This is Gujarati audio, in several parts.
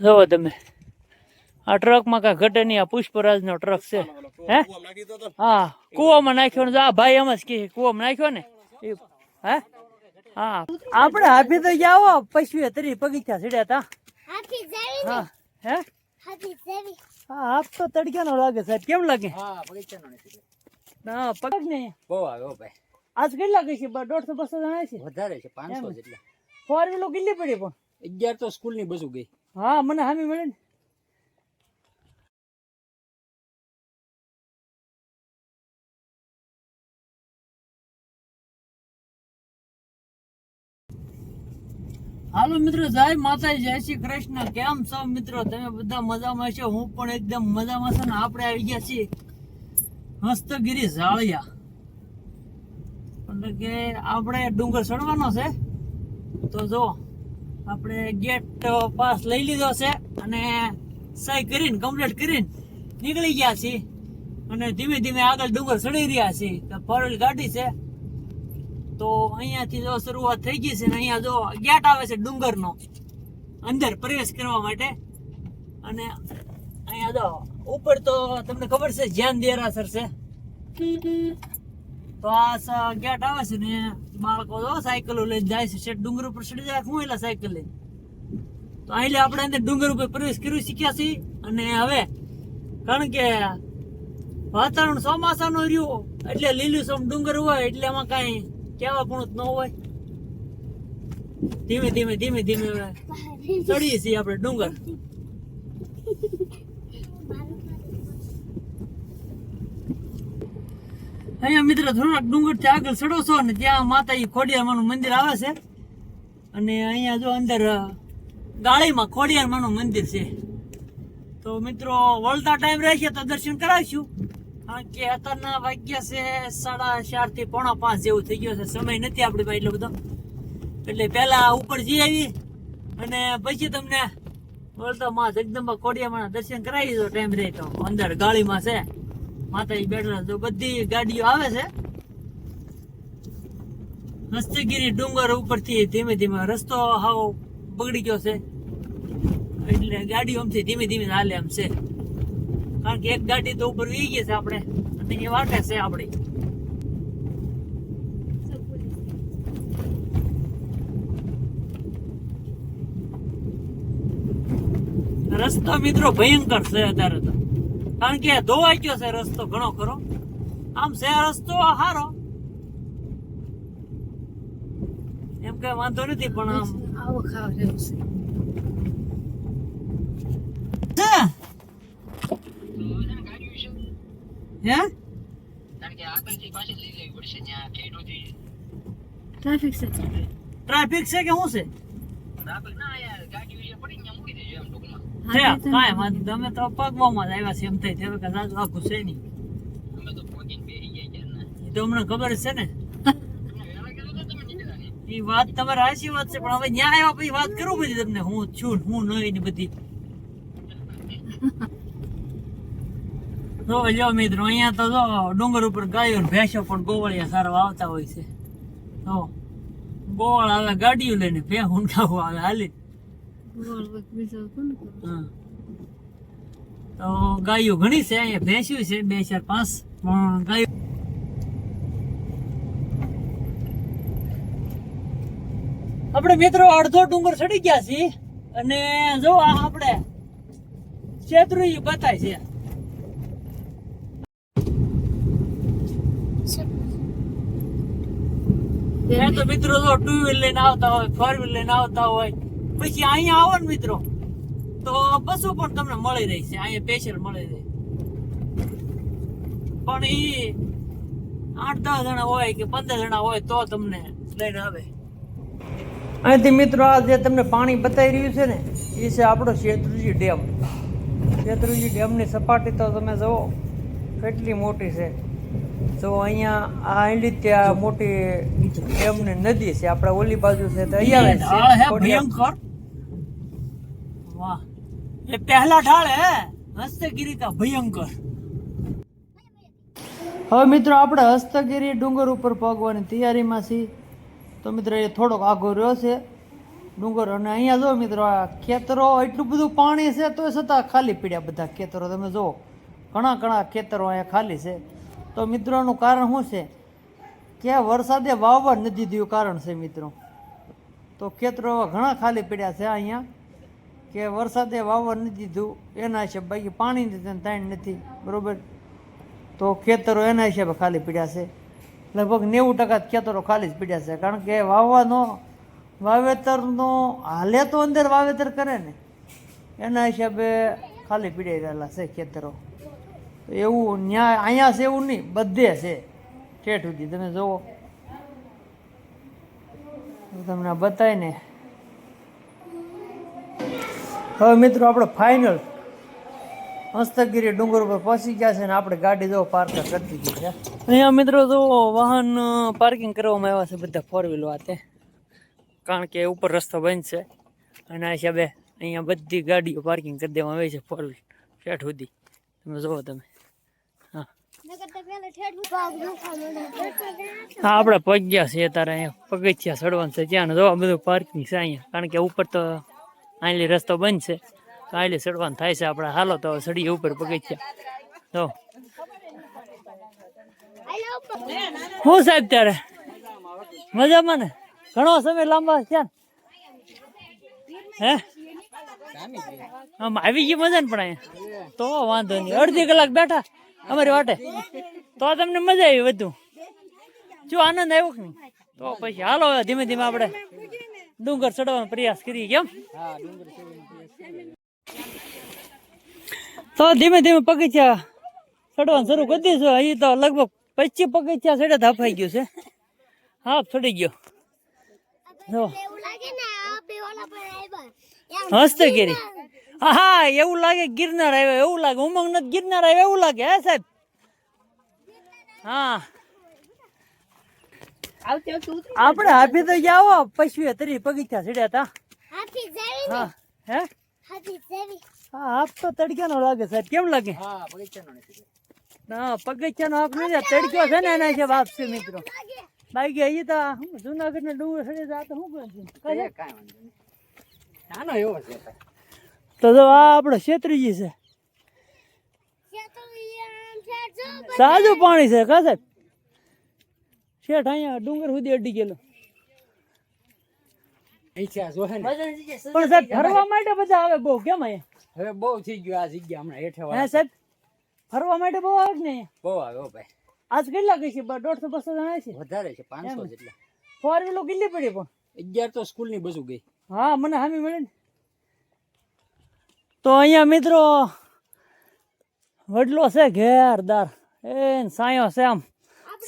જુઓ તમે. આ ટ્રકમાં કાંઈ ઘટે નહીં આ પુષ્પરાજનો ટ્રક છે. હે? હા કૂવામાં નાખ્યો ને આ ભાઈ એમ જ કે કૂવામાં નાખ્યો ને? એ હે? હા. આપણે હાથી તો જાઓ પશુ તરી બગીચા ચડ્યા હતા હા હે? હા હાફ તો તડક્યાનો લાગે સાહેબ કેમ લાગે? હા બગીચાનો નથી ના પગ નહીં બહુ આવ્યો ભાઈ. આજ કેટલા કઈ છે? દોઢસો બસો જણા છે? વધારે છે પાંચસો જેટલા. ફોર વ્હીલો કેટલી પડી પણ. અગિયાર તો સ્કૂલની બસું ગઈ. હા, મને હામી મળે ને. હાલો મિત્રો, જય માતાજી, જય શ્રી કૃષ્ણ. કેમ છો મિત્રો? તમે બધા મજામાં છો? હું પણ એકદમ મજામાં છું ને આપણે આવી ગયા છીએ હસ્તગીરી ઝાળિયા. એટલે કે આપણે ડુંગર ચડવાનો છે. તો જો આપણે ગેટ પાસ લઈ લીધો છે અને સહી કરીને કમ્પ્લીટ કરીને નીકળી ગયા છીએ. અને ધીમે ધીમે આગળ ડુંગર ચડી રહ્યા છીએ. તો ફોર ગાડી છે. તો અહીંયાથી જો શરૂઆત થઈ ગઈ છે ને અહીંયા જો ગેટ આવે છે ડુંગરનો, અંદર પ્રવેશ કરવા માટે. અને અહીંયા જો ઉપર તો તમને ખબર છે જ્ઞાન દેરાસર છે. તો આ ગેટ આવે છે ને બાળકો જો સાયકલો લઈને જાય છે. ડુંગર ઉપર ચડી જાય હું એલા સાયકલ લઈને. તો અહીં આપણે અંદર ડુંગર ઉપર પ્રવેશ કર્યું શીખ્યા છીએ. અને હવે કારણ કે વાતાવરણ ચોમાસાનું રહ્યું એટલે લીલું લીલુંછમ ડુંગર હોય એટલે એમાં કાંઈ કહેવા પણ ન હોય. ધીમે ધીમે ધીમે ધીમે ચડીએ છીએ આપણે ડુંગર. અહીંયા મિત્ર થોડાક ડુંગરથી આગળ ચડો છો ને ત્યાં માતાજી ખોડિયારમાંનું મંદિર આવે છે. અને અહીંયા જો અંદર ગાળીમાં ખોડિયારમાનું મંદિર છે. તો મિત્રો, વળતા ટાઈમ રહેશે તો દર્શન કરાવીશું. કારણ કે અત્યારના વાગ્યા છે સાડા ચારથી પોણા પાંચ જેવું થઈ ગયો છે. સમય નથી આપણી પાસે એટલો બધો. એટલે પહેલા ઉપર જઈ આવી અને પછી તમને વળતા માં જગદંબા ખોડિયામાં દર્શન કરાવી દો ટાઈમ રહે તો. અંદર ગાળીમાં છે. માતાજી બેઠા તો બધી ગાડીઓ આવે છે, હસ્તગીરી ડુંગર ઉપરથી ધીમે ધીમે રસ્તો હાવ બગડી ગયો છે. એટલે ગાડીઓ આમથી ધીમે ધીમે હાલે એમ છે. કારણ કે એક ગાડી તો ઉપર વી ગઈ છે આપણે. અને એ વાટે છે આપણી. રસ્તો મિત્રો ભયંકર છે અત્યારે તો. કારણ કે ધોવાઈ ગયો છે રસ્તો ઘણો ખરો. આમ છે રસ્તો સારો એમ કઈ વાંધો નથી પણ આમ. આવો ખાવ રહ્યો છે. છે. હે? કારણ કે આગળથી પાછી લઈ લેવી પડશે ત્યાં ખેડૂતી ટ્રાફિક છે ટ્રાફિક છે કે શું છે? ટ્રાફિક ના યાર ગાડી વિશે પડી ત્યાં મૂકી દેજો એમ ટૂંકમાં. છે કાંઈ વાંધો તમે તો પગમાં જ આવ્યા છે એમ થઈ હવે કદાચ આખું છે નહીં અમે તો પહોંચીને બેસી ગયા ક્યારના. એ તો અમને ખબર છે ને તો નહીં. એ વાત તમારે સાચી વાત છે પણ હવે ન્યા આવ્યા પછી વાત કરું બધી તમને હું છું હું નહીં ને બધી જો જો મિત્રો અહીંયા તો જો ડુંગર ઉપર ગાયો ને ભેંસો પણ ગોવાળિયા સારા આવતા હોય છે તો ગોવાળ આવે ગાડીઓ લઈને ભે હુંકાવું આવે હાલી. તો ગાયો ઘણી છે અહીંયા ભેંસ્યું છે બે ચાર પાંચ પણ ગાયો આપણે મિત્રો અડધો ડુંગર ચડી ગયા છીએ અને જો આ આપણે શેત્રુજી બતાય છે. તો મિત્રો જો ટુ વ્હીલ લઈને આવતા હોય ફોર વ્હીલ લઈને આવતા હોય પછી અહીંયા આવો ને મિત્રો. તો બસો પણ તમને મળી રહી છે. અહીંયા સ્પેશિયલ મળી રહી. પણ એ આઠ દસ જણા હોય કે પંદર જણા હોય તો તમને લઈને આવે. અહીંથી મિત્રો આ જે તમને પાણી બતાવી રહ્યું છે ને એ છે આપણો શેત્રુજી ડેમ. શેત્રુજી ડેમની સપાટી તો તમે જુઓ કેટલી મોટી છે. તો અહીંયા આ આંલી ત્યાં મોટી ડેમની નદી છે આપણે ઓલી બાજુ છે તો અહીંયા ભયંકર. વાહ. એ પહેલા ઢાળ હે. હસ્તગીરી કા ભયંકર. હવે મિત્રો આપણે હસ્તગીરી ડુંગર ઉપર પગવાની તૈયારીમાં છીએ. તો મિત્રો એ થોડોક આઘો રહ્યો છે. ડુંગર અને અહીંયા જો મિત્રો આ ખેતરો એટલું બધું પાણી છે તો છતાં ખાલી પીડ્યા બધા ખેતરો. તમે જુઓ, ઘણા ઘણા ખેતરો અહીંયા ખાલી છે. તો મિત્રોનું કારણ શું છે? કે વરસાદે વાવવા નથી દીધું કારણ છે મિત્રો. તો ખેતરો ઘણા ખાલી પીડ્યા છે અહીંયા. કે વરસાદે વાવવા નથી દીધું, એના હિસાબે બાકી પાણી નથી તાણ નથી, બરાબર? તો ખેતરો એના હિસાબે ખાલી પીડ્યા છે. લગભગ નેવું ટકા ખેતરો ખાલી જ પીડ્યા છે. કારણ કે વાવવાનો, વાવેતરનો, હાલે તો અંદર વાવેતર કરે ને. એના હિસાબે ખાલી પીડાઈ રહેલા છે ખેતરો. એવું ન્યાય અહીંયા છે એવું નહીં, બધે છે. ઠેઠ સુધી તમે જુઓ. તમને બતાવીને હવે મિત્રો આપણે ફાઇનલ હસ્તગીરી ડુંગર ઉપર પહોંચી ગયા છે ને આપણે ગાડી જો પાર્ક કરી દીધી છે. અહીંયા મિત્રો જો વાહન પાર્કિંગ કરવામાં આવ્યા છે બધા ફોર વ્હીલ વાતે. કારણ કે ઉપર રસ્તો બંધ છે. અને આ હિસાબે અહીંયા બધી ગાડીઓ પાર્કિંગ કરી દેવામાં આવી છે ફોર વ્હીલ શેઠ સુધી. તમે જુઓ તમે. હા. હા, આપણે પગ્યા છીએ તારે અહીંયા. પગથિયા ચડવાનું છે. ત્યાં જોવા બધું પાર્કિંગ છે અહીંયા. કારણ કે ઉપર તો આટલી રસ્તો બંધ છે. તો આટલી ચડવાનું થાય છે. આપણે હાલો તો સડી ઉપર પગથિયા. તો. હું સાહેબ ત્યારે? મજામાં ને? ઘણો સમય લાંબા થયા હે? આમ આવી ગઈ મજા ને પણ અહીંયા? તો વાંધો નહીં. અડધી કલાક બેઠા અમારી વાટે. તો તમને મજા આવી વધુ. જો આનંદ આવ્યો કે નહીં? તો પછી હાલો ધીમે ધીમે આપણે ડુંગર ચડવાનો પ્રયાસ કરીએ કેમ તો ધીમે ધીમે પગથિયા ચડવાનું શરૂ કરી દઈશું અહીં તો લગભગ પચીસ પગથિયા ચડે ધાફાઈ ગયું છે. હાફ ચડી ગયો. જો. હસ્તગીરી હા એવું લાગે ગિરનાર આવ્યો, એવું લાગે. ઉમંગ નથી, ગિરનાર આવ્યો, એવું લાગે. હે સાહેબ? હા. આપણે હાફી તો જાઓ પશુ તરી પગથિયા ચડ્યા તા. હા. હે? હા હાફ તો તડક્યાનો લાગે સાહેબ. કેમ લાગે? ના પગથિયાનો હાફ નથી. તડક્યો છે ને એના છે બાપ છે મિત્રો. બાકી અહીં તો હું જુનાગઢ ના ડુંગર ચડી જા તો શું કરું નાનો એવો છે તો જો આ આપણો છેત્રીજી છે. સાજું પાણી છે કા સાહેબ? શેઠ અહીંયા ડુંગર સુધી અડી ગયેલો. પણ સાહેબ ફરવા માટે બધા આવે બહુ? કેમ અહીંયા? હવે બહુ થઈ ગયું આ જગ્યા હમણાં હેઠે હા સાહેબ. ફરવા માટે બહુ આવે ને બહુ આવે ભાઈ. આજ કેટલા કઈ છે? દોઢસો બસો જણા છે? વધારે છે પાંચસો. જેટલા. ફોર વ્હીલો કેટલી પડી પણ? અગિયાર તો સ્કૂલની બસું ગઈ. હા મને હામી મળે ને. તો અહીંયા મિત્રો વડલો છે ઘેરદાર એ સાયો છે આમ.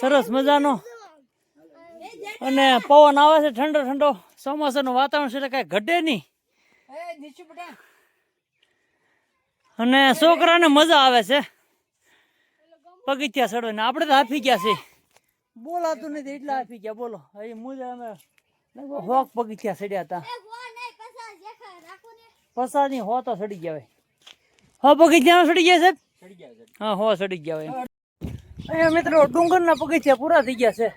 સરસ મજાનો. અને પવન આવે છે ઠંડો ઠંડો. ચોમાસાનું વાતાવરણ છે એટલે કાંઈ ઘટે નહીં. અને છોકરાને મજા આવે છે. પગથિયા ચડવાને. આપણે તો હાફી ગયા છે બોલાતું નથી એટલા હાફી ગયા. બોલો. હવે મુજબ અમે હોક પગથિયા ચડ્યા હતા. પસાની હો તો સડી ગયા હોય. હો પગથિયા સડી ગયા સાહેબ? છે હા હો સડી ગયા હોય અહીંયા મિત્રો ડુંગરના પગથિયા પૂરા થઈ ગયા છે.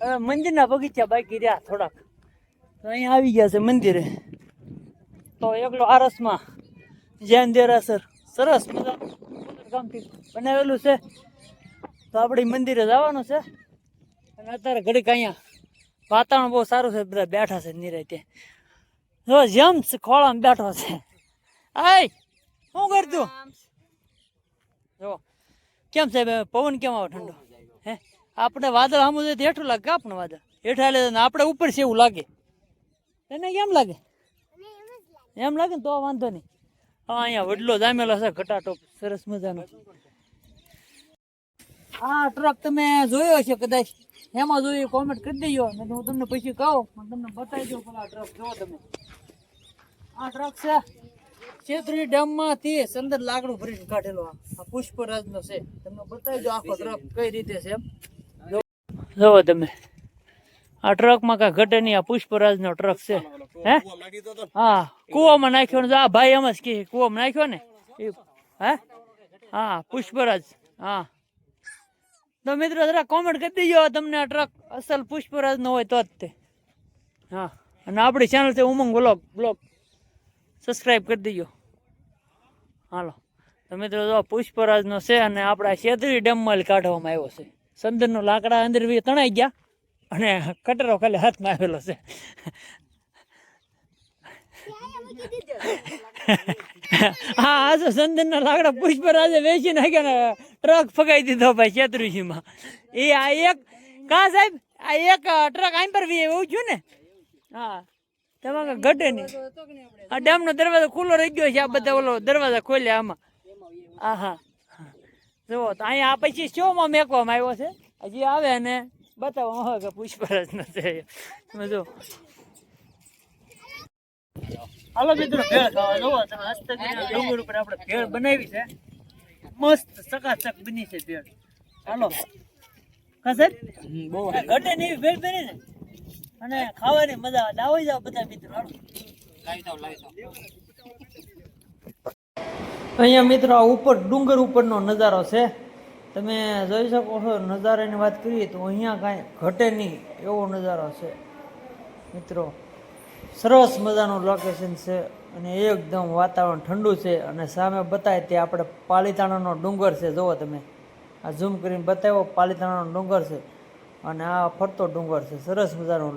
મંદિરના બગીચા બાકી રહ્યા થોડાક. તો અહીંયા આવી ગયા છે મંદિરે. તો એકલો આરસમાં જૈન દેરાસર. સરસ મજા કામથી બનાવેલું છે. તો આપણે મંદિરે જવાનું છે. અને અત્યારે ઘડીક અહીંયા વાતાવરણ બહુ સારું છે બધા બેઠા છે નિરાતે જો જેમ ખોળામાં બેઠો છે. આય શું કરતું? જો કેમ સાહેબ પવન કેમ આવે ઠંડો? આપણે વાદળ સામું જોઈએ હેઠું લાગે આપણે વાદળ? હેઠા લે આપણે ઉપર છે એવું લાગે. તને કેમ લાગે? એમ લાગે ને તો વાંધો નહીં. હા, અહીંયા વડલો જામેલો છે, ઘટાટો. સરસ મજાનો. આ ટ્રક તમે જોયો છે કદાચ? એમાં જોયું કોમેન્ટ કરી દેજો. નહીં હું તમને પછી કહું, પણ તમને બતાવી દઉં પેલા ટ્રક જોવો તમે. આ ટ્રક છે, છેત્રી ડેમમાંથી સંદર લાકડું ભરીને કાઢેલો આ. પુષ્પરાજનો છે. તમને બતાવી દો આખો ટ્રક કઈ રીતે છે એમ. જોવો તમે. આ ટ્રકમાં કાંઈ ઘટે નહીં, આ પુષ્પરાજનો ટ્રક છે. હે? હા, કૂવામાં નાખ્યો ને આ ભાઈ એમ જ કે કૂવામાં નાખ્યો ને? હે? હા, પુષ્પરાજ. હા. તો મિત્રો, જરા કોમેન્ટ કરી દેજો તમને આ ટ્રક. અસલ પુષ્પરાજ નો હોય તો જ તે. હા. અને આપણી ચેનલ છે ઉમંગ બ્લોગ બ્લોગ સબસ્ક્રાઈબ કરી દેજો. હાલો. તો મિત્રો, જો પુષ્પરાજનો છે અને આપણા શેત્રી ડેમમાં કાઢવામાં આવ્યો છે. સંદનનો લાકડા અંદર બી તણાઈ ગયા અને કટરો ખાલી હાથમાં આવેલો છે. હા, આ તો સંદનના લાકડા પુષ્પરાજે વેચી નાખ્યા ને ટ્રક ફગાઈ દીધો ભાઈ શેત્રુજીમાં એ આ એક, કા સાહેબ? આ એક ટ્રક આમ પર બી એવું છું ને? હા, તમારે ઘટે નહીં આ ડેમનો દરવાજો ખુલ્લો રહી ગયો છે, આ બધા ઓલો દરવાજા ખોલ્યા આમાં. હા હા જુઓ તો અહીંયા આ પછી શોમાં મેકવામાં આવ્યો છે? હજી આવે અને બતાવો આવે કે પુષ્પરાજ નથી તમે જો. હાલો મિત્રો ભેળ ખાવા. જુઓ તમે હસ્તકીના ડુંગર ઉપર આપણે ભેળ બનાવી છે. મસ્ત ચકાચક બની છે ભેળ. હાલો. કા સાહેબ? બહુ ઘટે ને એવી ભેળ બની ને. અને ખાવાની મજા આવે. આવી જાવ બધા મિત્રો હાલો. લાવી દો લાવી દો અહીંયા મિત્રો આ ઉપર, ડુંગર ઉપરનો નજારો છે. તમે જોઈ શકો છો, નજારાની વાત કરીએ તો અહીંયા કાંઈ ઘટે નહીં એવો નજારો છે. મિત્રો, સરસ મજાનું લોકેશન છે અને એકદમ વાતાવરણ ઠંડુ છે અને સામે બતાવે તે આપણે પાલીતાણાનો ડુંગર છે. જુઓ તમે, આ ઝૂમ કરીને બતાવ્યો, પાલીતાણાનો ડુંગર છે અને આ ફરતો ડુંગર છે. સરસ મજાનો